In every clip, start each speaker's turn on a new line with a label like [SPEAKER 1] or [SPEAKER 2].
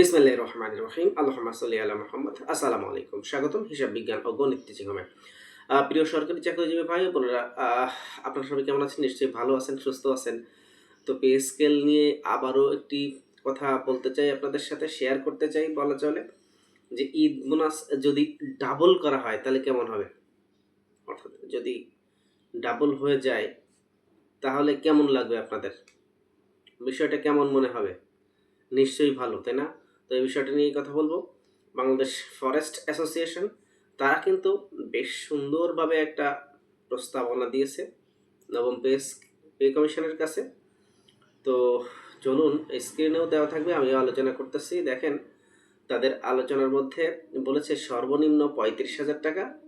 [SPEAKER 1] বিসমিল্লাহ রহমান রহিম। আল্লাহ সাল্লি আলা মোহাম্মদ। আসসালামু আলাইকুম। স্বাগতম হিসাব বিজ্ঞান ও গণিত টিচিং হোমে প্রিয় সরকারি চাকরিজীবী ভাই বোনেরা আপনারা সবাই কেমন আছেন? নিশ্চয়ই ভালো আছেন, সুস্থ আছেন। তো পে স্কেল নিয়ে আবারও একটি কথা বলতে চাই আপনাদের সাথে শেয়ার করতে চাই বলা চলে, যে ঈদ বোনাস যদি ডাবল করা হয়, তাহলে কেমন হবে? অর্থাৎ যদি ডাবল হয়ে যায়, তাহলে কেমন লাগবে আপনাদের? বিষয়টা কেমন মনে হবে? নিশ্চয়ই ভালো, তাই না? তো এই বিষয়টা নিয়ে কথা বলব। বাংলাদেশ ফরেস্ট অ্যাসোসিয়েশন, তারা কিন্তু বেশ সুন্দরভাবে একটা প্রস্তাবনা দিয়েছে নবম পে পে কমিশনের কাছে। তো চলুন স্ক্রিনেও দেওয়া থাকবে, আমিও আলোচনা করতেছি। দেখেন, তাদের আলোচনার মধ্যে বলেছে সর্বনিম্ন পঁয়ত্রিশ হাজার টাকা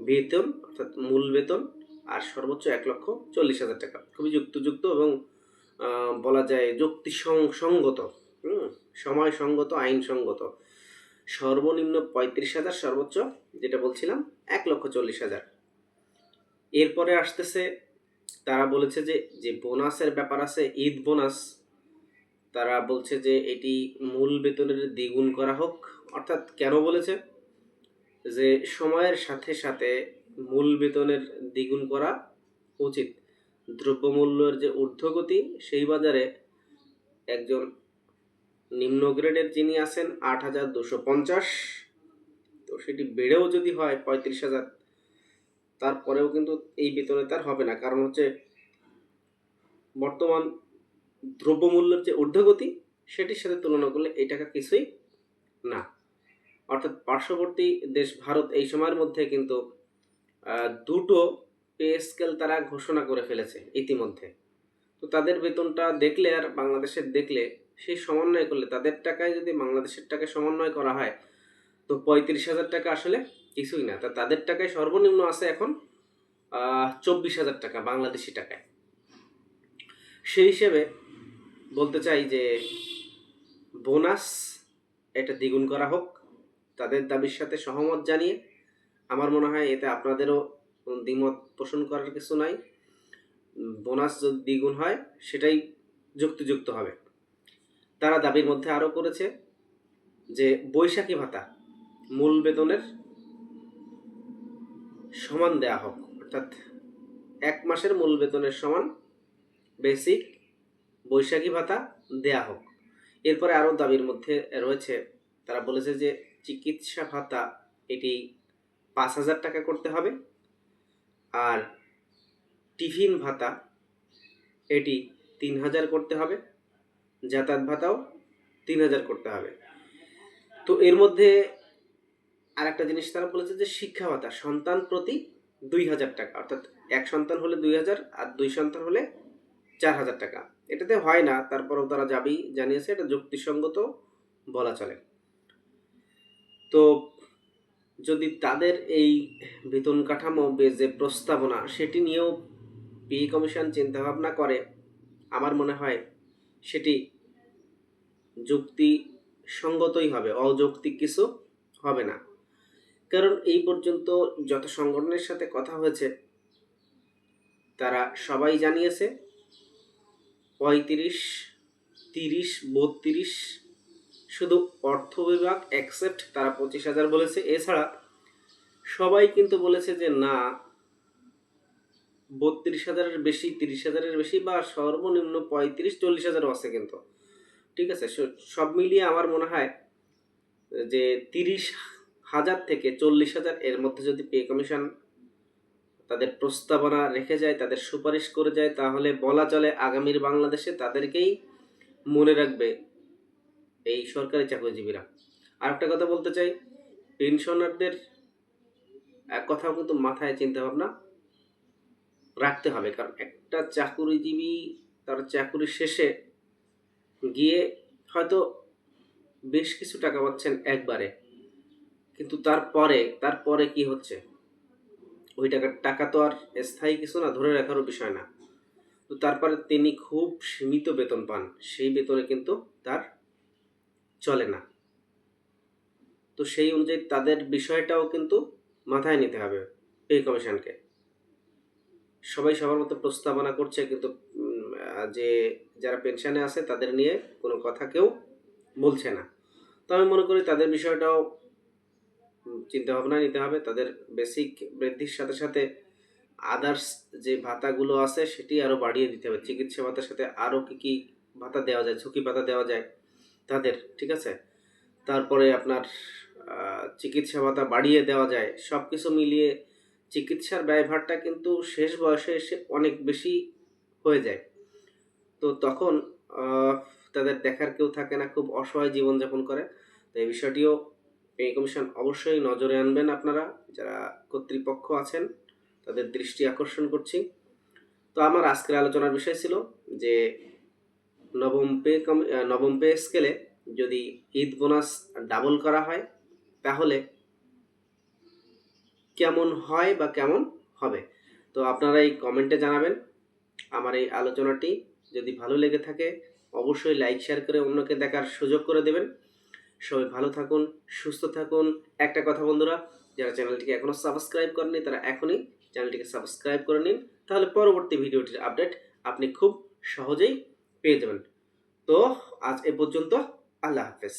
[SPEAKER 1] বেতন, অর্থাৎ মূল বেতন, আর সর্বোচ্চ এক লক্ষ চল্লিশ হাজার টাকা। খুবই যুক্তিযুক্ত এবং বলা যায় যুক্তি সং- সঙ্গত। হুম? সময় সঙ্গত আইনসঙ্গত। সর্বনিম্ন পঁয়ত্রিশ হাজার সর্বোচ্চ, যেটা বলছিলাম, এক লক্ষ চল্লিশ হাজার। এরপরে আসতেছে, তারা বলেছে যে যে বোনাসের ব্যাপার আছে, ঈদ বোনাস, তারা বলছে যে, এটি মূল বেতনের দ্বিগুণ করা হোক। অর্থাৎ কেন বলেছে? যে, সময়ের সাথে সাথে মূল বেতনের দ্বিগুণ করা উচিত। দ্রব্যমূল্যের যে ঊর্ধ্বগতি, সেই বাজারে একজন নিম্ন গ্রেডের যিনি আছেন আট হাজার দুশো পঞ্চাশ। তো সেটি বেড়েও যদি হয় পঁয়ত্রিশ হাজার, তারপরেও কিন্তু এই বেতনে তার হবে না। কারণ হচ্ছে বর্তমান দ্রব্যমূল্যের যে ঊর্ধ্বগতি, সেটির সাথে তুলনা করলে এই টাকা কিছুই না। অর্থাৎ পার্শ্ববর্তী দেশ ভারত এই সময়ের মধ্যে কিন্তু দুটো পে স্কেল তারা ঘোষণা করে ফেলেছে ইতিমধ্যে। তো তাদের বেতনটা দেখলে আর বাংলাদেশের দেখলে সেই সমন্বয় করলে, তাদের টাকায় যদি বাংলাদেশের টাকায় সমন্বয় করা হয়, তো পঁয়ত্রিশ হাজার টাকা আসলে কিছুই না। তা তাদের টাকায় সর্বনিম্ন আছে এখন চব্বিশ হাজার টাকা বাংলাদেশি টাকায়। সেই হিসেবে বলতে চাই যে বোনাস এটা দ্বিগুণ করা হোক, তাদের দাবির সাথে সহমত জানিয়ে। আমার মনে হয় এতে আপনাদেরও দ্বিমত পোষণ করার কিছু নাই। বোনাস যদি দ্বিগুণ হয়, সেটাই যুক্তিযুক্ত হবে। তারা দাবির মধ্যে আরও করেছে যে বৈশাখী ভাতা মূল বেতনের সমান দেয়া হোক, অর্থাৎ এক মাসের মূল বেতনের সমান বেসিক বৈশাখী ভাতা দেয়া হোক। এরপরে আরও দাবির মধ্যে রয়েছে, তারা বলেছে যে চিকিৎসা ভাতা এটি পাঁচ হাজার টাকা করতে হবে আর টিফিন ভাতা এটি তিন হাজার করতে হবে। যাতায়াত ভাতাও তিন হাজার করতে হবে। তো এর মধ্যে আর একটা জিনিস তারা বলেছে যে শিক্ষা ভাতা, সন্তান প্রতি দুই হাজার টাকা। অর্থাৎ এক সন্তান হলে দুই হাজার আর দুই সন্তান হলে চার হাজার টাকা। এটাতে হয় না, তারপরেও তারা যাবেই জানিয়েছে, এটা যুক্তিসঙ্গত বলা চলে। তো যদি তাদের এই বেতন কাঠামো যে প্রস্তাবনা, সেটি নিয়েও পি কমিশন চিন্তাভাবনা করে, আমার মনে হয় সেটি যুক্তি সঙ্গতই হবে, অযৌক্তিক কিছু হবে না। কারণ এই পর্যন্ত যত সংগঠনের সাথে কথা হয়েছে, তারা সবাই জানিয়েছে, পঁয়ত্রিশ, তিরিশ, বত্রিশ, শুধু অর্থ বিভাগ অ্যাকসেপ্ট তারা পঁচিশ হাজার বলেছে। এছাড়া সবাই কিন্তু বলেছে যে, না, বত্রিশ হাজারের বেশি, তিরিশ হাজারের বেশি বা সর্বনিম্ন পঁয়ত্রিশ, চল্লিশ হাজারও আছে কিন্তু। ঠিক আছে? সব মিলিয়ে আমার মনে হয় যে তিরিশ হাজার থেকে চল্লিশ হাজার এর মধ্যে যদি পে কমিশন তাদের প্রস্তাবনা রেখে যায়, তাদের সুপারিশ করে যায়, তাহলে বলা চলে আগামীর বাংলাদেশে তাদেরকেই মনে রাখবে এই সরকারি চাকরিজীবীরা। আর একটা কথা বলতে চাই পেনশনারদের এক কথাও কিন্তু মাথায় চিন্তা ভাবনা রাখতে হবে, কারণ একটা চাকুরিজীবী তার চাকুরি শেষে গিয়ে হয়তো বেশ কিছু টাকা পাচ্ছেন একবারে। কিন্তু তারপরে তারপরে কি হচ্ছে? ওই টাকার, টাকা তো আর স্থায়ী কিছু না, ধরে রাখারও বিষয় না। তো তারপরে তিনি খুব সীমিত বেতন পান, সেই বেতনে কিন্তু তার চলে না। তো সেই অনুযায়ী তাদের বিষয়টাও কিন্তু মাথায় নিতে হবে পে কমিশনকে সবাই সবার মতো প্রস্তাবনা করছে, কিন্তু যে যারা পেনশনে আছে তাদের নিয়ে কোনো কথা কেউ বলছে না। তো আমি মনে করি তাদের বিষয়টাও চিন্তা ভাবনা নিতে হবে। তাদের বেসিক বৃদ্ধির সাথে সাথে আদার্স যে ভাতাগুলো আছে সেটি আরও বাড়িয়ে দিতে হবে। চিকিৎসা ভাতার সাথে আরও কী কী ভাতা দেওয়া যায়, ঝুঁকি ভাতা দেওয়া যায় তাদের, ঠিক আছে? তারপরে আপনার চিকিৎসা ভাতা বাড়িয়ে দেওয়া যায়। সব কিছু মিলিয়ে চিকিৎসার ব্যয়ভারটা কিন্তু শেষ বয়সে এসে অনেক বেশি হয়ে যায়। তো তখন তাদের দেখার কেউ থাকে না, খুব অসহায় জীবনযাপন করে। তো এই বিষয়টিও পে কমিশন অবশ্যই নজরে আনবেন আপনারা, যারা কর্তৃপক্ষ আছেন, তাদের দৃষ্টি আকর্ষণ করছি। তো আমার আজকের আলোচনার বিষয় ছিল যে, নবম পে কম নবম পে স্কেলে যদি ঈদ বোনাস ডাবল করা হয়, তাহলে কেমন হয় বা কেমন হবে? তো আপনারা এই কমেন্টে জানাবেন। আমার এই আলোচনাটি যদি ভালো লেগে থাকে, অবশ্যই লাইক শেয়ার করে অন্যকে দেখার সুযোগ করে দেবেন। সবাই ভালো থাকুন, সুস্থ থাকুন। একটা কথা বন্ধুরা, যারা চ্যানেলটিকে এখনও সাবস্ক্রাইব করেনি তারা এখনই চ্যানেলটিকে সাবস্ক্রাইব করে নিন। তাহলে পরবর্তী ভিডিওটির আপডেট আপনি খুব সহজেই পেয়ে যাবেন। তো আজ এ পর্যন্ত, আল্লাহ হাফেজ।